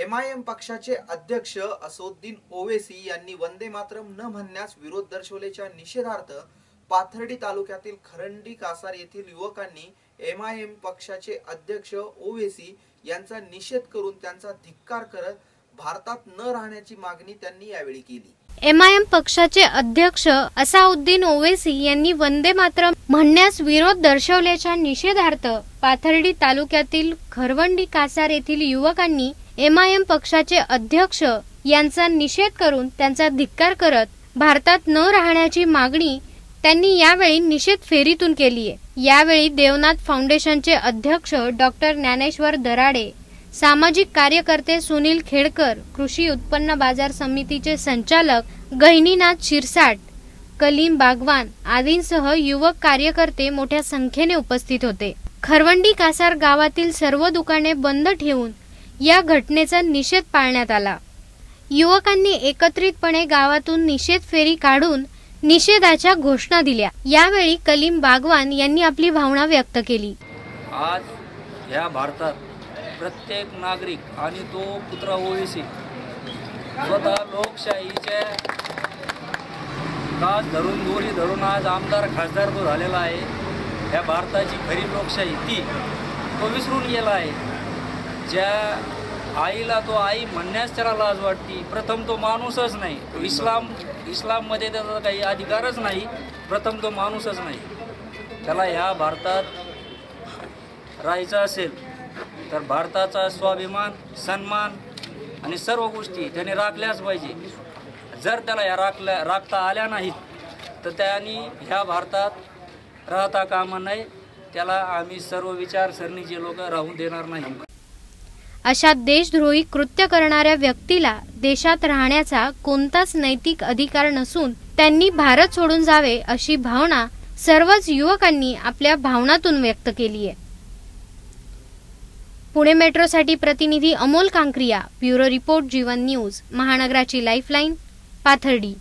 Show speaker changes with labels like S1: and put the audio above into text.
S1: M I am पक्षाचे अध्यक्ष असोद्दीन ओवेसी यांनी वंदे मातरम न म्हणण्यास विरोध दर्शवल्याच्या निषेधार्थ पाथर्डी तालुक्यातील खरंडी कासार येथील युवकांनी एम आय एम पक्षाचे अध्यक्ष ओवेसी यांचा निषेध करून त्यांचा धिक्कार करत भारतात न राहण्याची मागणी त्यांनी यावेळी केली.
S2: एमआयएम पक्षाचे अध्यक्ष असाउद्दीन ओवेसी यांनी वंदे मातरम म्हणण्यास विरोध दर्शवल्याच्या निषेधार्थ पाथर्डी तालुक्यातील खरवंडी कासार येथील युवकांनी एमआयएम पक्षाचे अध्यक्ष यांचा निषेध करून त्यांचा धिक्कार करत भारतात न राहण्याची मागणी त्यांनी यावेळी निषेध फेरीतून केली आहे. यावेळी देवनाथ फाउंडेशनचे अध्यक्ष डॉक्टर ज्ञानेश्वर दराडे सामाजिक कार्यकर्ते सुनील खेडकर कृषी उत्पन्न बाजार समितीचे संचालक गहिनीनाथ शिरसाट कलीम बागवान आदींसह युवक कार्यकर्ते मोठ्या संख्येने उपस्थित होते. खरवंडी कासार गावातील सर्व दुकाने बंद ठेवून या घटनेचा निषेध पाळण्यात आला. युवकांनी एकत्रितपणे गावातून निषेध फेरी काढून निषेधाच्या घोषणा दिल्या. यावेळी कलीम बागवान यांनी आपली भावना व्यक्त केली.
S3: आज ह्या भारतात प्रत्येक नागरिक आणि तो पुत्र ओवेसी स्वतः लोकशाहीच्या कास धरून दोरी धरून आज आमदार खासदार तो झालेला आहे ह्या भारताची खरी लोकशाही ती तो विसरून गेला आहे. ज्या आईला तो आई म्हणण्यास त्याला लाज वाटते. प्रथम तो माणूसच नाही. तो इस्लाम इस्लाममध्ये त्याचा काही अधिकारच नाही. प्रथम तो माणूसच नाही. त्याला ह्या भारतात राहायचं असेल तर भारताचा स्वाभिमान सन्मान आणि सर्व गोष्टी त्याने राखल्याच पाहिजे. जर त्याला ह्या राखल्या राखता आल्या नाहीत तर त्याने ह्या भारतात राहता कामा नये. त्याला आम्ही सर्व विचारसरणीचे लोक राहून देणार नाही.
S2: अशा देशद्रोही कृत्य करणाऱ्या व्यक्तीला देशात राहण्याचा कोणताच नैतिक अधिकार नसून त्यांनी भारत सोडून जावे अशी भावना सर्वच युवकांनी आपल्या भावनातून व्यक्त केली आहे. पुणे मेट्रोसाठी प्रतिनिधी Amol Kankariya bureau report Jeevan news महानगराची lifeline Pathardi.